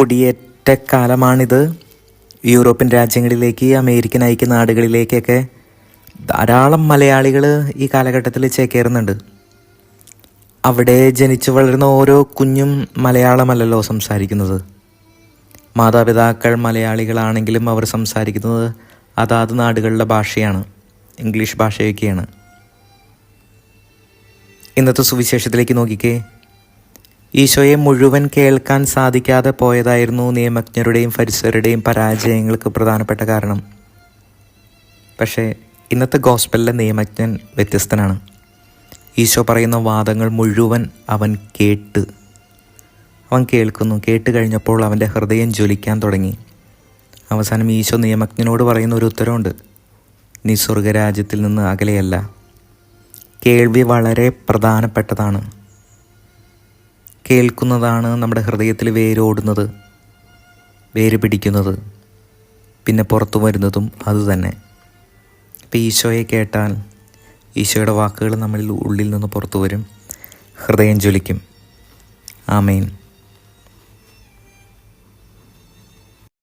കുടിയേറ്റ കാലമാണിത് യൂറോപ്യൻ രാജ്യങ്ങളിലേക്ക് അമേരിക്കൻ ഐക്യ നാടുകളിലേക്കൊക്കെ ധാരാളം മലയാളികൾ ഈ കാലഘട്ടത്തിൽ ചേക്കേറുന്നുണ്ട്. അവിടെ ജനിച്ചു വളരുന്ന ഓരോ കുഞ്ഞും മലയാളമല്ലല്ലോ സംസാരിക്കുന്നത്. മാതാപിതാക്കൾ മലയാളികളാണെങ്കിലും അവർ സംസാരിക്കുന്നത് അതാത് നാടുകളിലെ ഭാഷയാണ് ഇംഗ്ലീഷ് ഭാഷയൊക്കെയാണ്. ഇന്നത്തെ സുവിശേഷത്തിലേക്ക് നോക്കിക്കേ. ഈശോയെ മുഴുവൻ കേൾക്കാൻ സാധിക്കാതെ പോയതായിരുന്നു നിയമജ്ഞരുടെയും ഫരിസരുടെയും പരാജയങ്ങൾക്ക് പ്രധാനപ്പെട്ട കാരണം. പക്ഷേ ഇന്നത്തെ ഗോസ്പലിലെ നിയമജ്ഞൻ വ്യത്യസ്തനാണ്. ഈശോ പറയുന്ന വാദങ്ങൾ മുഴുവൻ അവൻ കേട്ട്. അവൻ കേൾക്കുന്നു. കേട്ട് കഴിഞ്ഞപ്പോൾ അവന്റെ ഹൃദയം ജ്വലിക്കാൻ തുടങ്ങി. അവസാനം ഈശോ നിയമജ്ഞനോട് പറയുന്ന ഒരു ഉത്തരവുണ്ട്. നീ സ്വർഗരാജ്യത്തിൽ നിന്ന് അകലെയല്ല. കേൾവി വളരെ പ്രധാനപ്പെട്ടതാണ്. കേൾക്കുന്നതാണ് നമ്മുടെ ഹൃദയത്തിൽ വേരോടുന്നത് വേര് പിടിക്കുന്നത് പിന്നെ പുറത്തു വരുന്നതും അതുതന്നെ ഇപ്പം ഈശോയെ കേട്ടാൽ ഈശോയുടെ വാക്കുകൾ നമ്മളിൽ ഉള്ളിൽ നിന്ന് പുറത്തു വരും ഹൃദയം ജ്വലിക്കും. ആമേൻ.